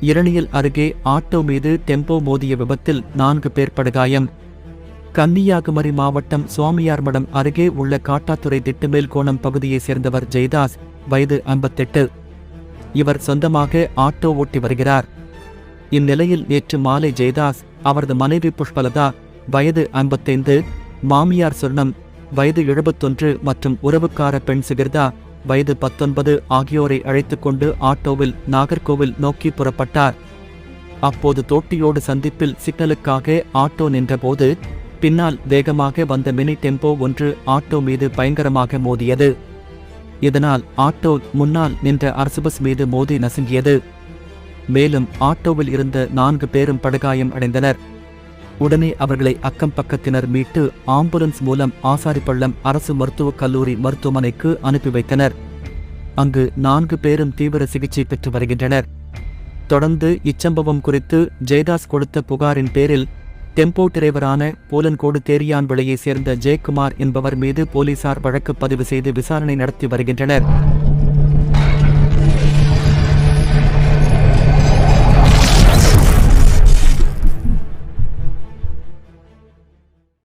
இரணியல் அருகே ஆட்டோ மீது டெம்போ மோதிய விபத்தில் நான்கு பேர் படுகாயம். கன்னியாகுமரி மாவட்டம் சுவாமியார்மடம் அருகே உள்ள காட்டாத்துறை திட்டுமேல் கோணம் பகுதியைச் சேர்ந்தவர் ஜெயதாஸ் வயது ஐம்பத்தெட்டு. இவர் சொந்தமாக ஆட்டோ ஓட்டி வருகிறார். இந்நிலையில் நேற்று மாலை ஜெயதாஸ் அவரது மனைவி புஷ்பலதா வயது ஐம்பத்தைந்து மாமியார் சொர்ணம் வயது எழுபத்தொன்று மற்றும் உறவுக்கார பெண் சுகிர்தா வயது பத்தொன்பது ஆகியோரை அழைத்துக்கொண்டு ஆட்டோவில் நாகர்கோவில் நோக்கி புறப்பட்டார். அப்போது தோட்டியோடு சந்திப்பில் சிக்னலுக்காக ஆட்டோ நின்றபோது பின்னால் வேகமாக வந்த மினி டெம்போ ஒன்று ஆட்டோ மீது பயங்கரமாக மோதியது. இதனால் ஆட்டோ முன்னால் நின்ற அரசு பஸ் மீது மோதி நசுங்கியது. மேலும் ஆட்டோவில் இருந்த நான்கு பேரும் படுகாயம் அடைந்தனர். உடனே அவர்களை அக்கம் பக்கத்தினர் மீட்டு ஆம்புலன்ஸ் மூலம் ஆசாரிப்பள்ளம் அரசு மருத்துவக் கல்லூரி மருத்துவமனைக்கு அனுப்பி வைத்தனர். அங்கு நான்கு பேரும் தீவிர சிகிச்சை பெற்று வருகின்றனர். தொடர்ந்து இச்சம்பவம் குறித்து ஜெயதாஸ் கொடுத்த புகாரின் பேரில் டெம்போ டிரைவரான போலன்கோடு தேரியான் விலையைச் சேர்ந்த ஜெயக்குமார் என்பவர் மீது போலீசார் வழக்கு பதிவு செய்து விசாரணை நடத்தி வருகின்றனர்.